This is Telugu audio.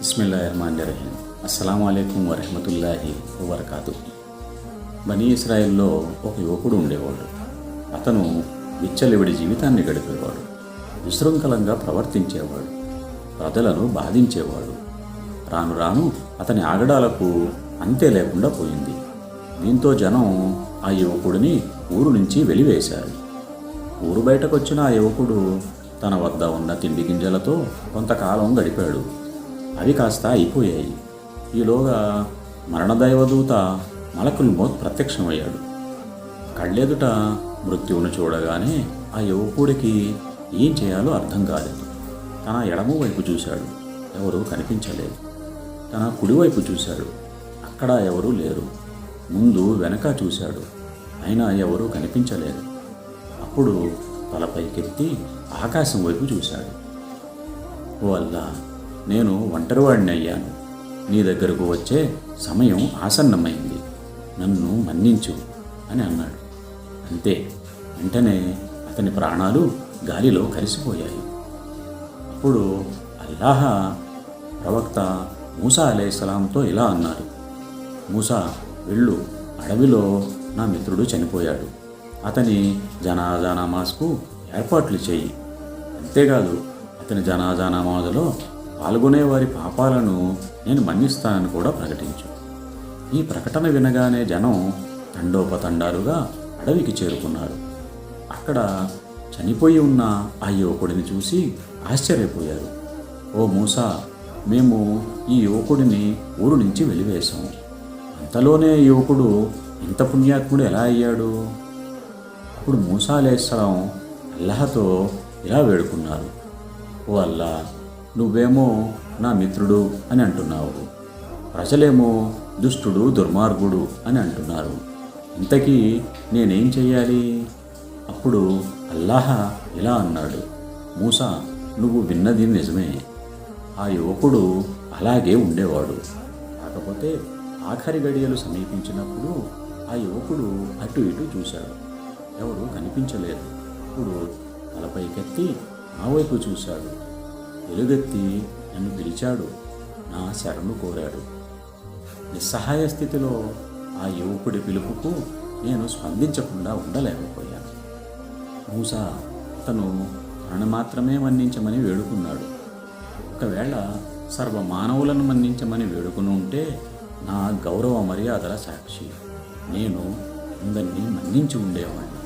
బిస్మిల్లాహిర్మానిర్రహీం అస్సలం అయికం వరహమతుల్లాహి వబర్కాతు. బనీ ఇస్రాయిల్లో ఒక యువకుడు ఉండేవాడు. అతను విచ్చలివిడి జీవితాన్ని గడిపేవాడు. విశృంఖలంగా ప్రవర్తించేవాడు. ప్రజలను బాధించేవాడు. రాను రాను అతని ఆగడాలకు అంతే లేకుండా పోయింది. దీంతో జనం ఆ యువకుడిని ఊరు నుంచి వెలివేశారు. ఊరు బయటకొచ్చిన ఆ యువకుడు తన వద్ద ఉన్న తిండి గింజలతో కొంతకాలం గడిపాడు. అవి కాస్త అయిపోయాయి. ఈలోగా మరణదైవదూత మలకుల్ మోత్ ప్రత్యక్షమయ్యాడు. కళ్ళెదుట మృత్యువును చూడగానే ఆ యువకుడికి ఏం చేయాలో అర్థం కాలేదు. తన ఎడమ వైపు చూశాడు. ఎవరూ కనిపించలేదు. తన కుడివైపు చూశాడు. అక్కడ ఎవరూ లేరు. ముందు వెనక చూశాడు. అయినా ఎవరూ కనిపించలేదు. అప్పుడు తలపైకెత్తి ఆకాశం వైపు చూశాడు. ఓ అల్లా! నేను ఒంటరివాడిని అయ్యాను. నీ దగ్గరకు వచ్చే సమయం ఆసన్నమైంది. నన్ను మన్నించు అని అన్నాడు. అంతే. వెంటనే అతని ప్రాణాలు గాలిలో కలిసిపోయాయి అప్పుడు అల్లాహ ప్రవక్త మూసా అలైహిస్సలాంతో ఇలా అన్నారు. మూసా వెళ్ళు. అడవిలో నా మిత్రుడు చనిపోయాడు. అతని జనాజా నమాజ్కు ఏర్పాట్లు చేయి. అంతేకాదు అతని జనాజా నమాజులో పాల్గొనే వారి పాపాలను నేను మన్నిస్తానని కూడా ప్రకటించు. ఈ ప్రకటన వినగానే జనం తండోపతండాలుగా అడవికి చేరుకున్నారు. అక్కడ చనిపోయి ఉన్న ఆ యువకుడిని చూసి ఆశ్చర్యపోయారు. ఓ మూసా మేము ఈ యువకుడిని ఊరు నుంచి వెలివేశాం. అంతలోనే యువకుడు ఇంత పుణ్యాత్ముడు ఎలా అయ్యాడు? అప్పుడు మూసాలేశ్వరం అల్లహతో ఇలా వేడుకున్నారు. ఓ అల్లా నువ్వేమో నా మిత్రుడు అని అంటున్నావు. ప్రజలేమో దుష్టుడు దుర్మార్గుడు అని అంటున్నారు. ఇంతకీ నేనేం చెయ్యాలి? అప్పుడు అల్లాహ ఇలా అన్నాడు. మూసా నువ్వు విన్నది నిజమే. ఆ యువకుడు అలాగే ఉండేవాడు. కాకపోతే ఆఖరి గడియలు సమీపించినప్పుడు ఆ యువకుడు అటు ఇటు చూశాడు. ఎవరు కనిపించలేదు. అప్పుడు తలపైకెత్తి నా వైపు చూశాడు. వెలుగెత్తి నన్ను పిలిచాడు. నా శరణు కోరాడు. నిస్సహాయ స్థితిలో ఆ యువకుడి పిలుపుకు నేను స్పందించకుండా ఉండలేకపోయాను. మూసా అతను తనను మాత్రమే మన్నించమని వేడుకున్నాడు. ఒకవేళ సర్వ మానవులను మన్నించమని వేడుకుని ఉంటే నా గౌరవ మర్యాదల సాక్షి. నేను అందరినీ మన్నించి ఉండేవాడిని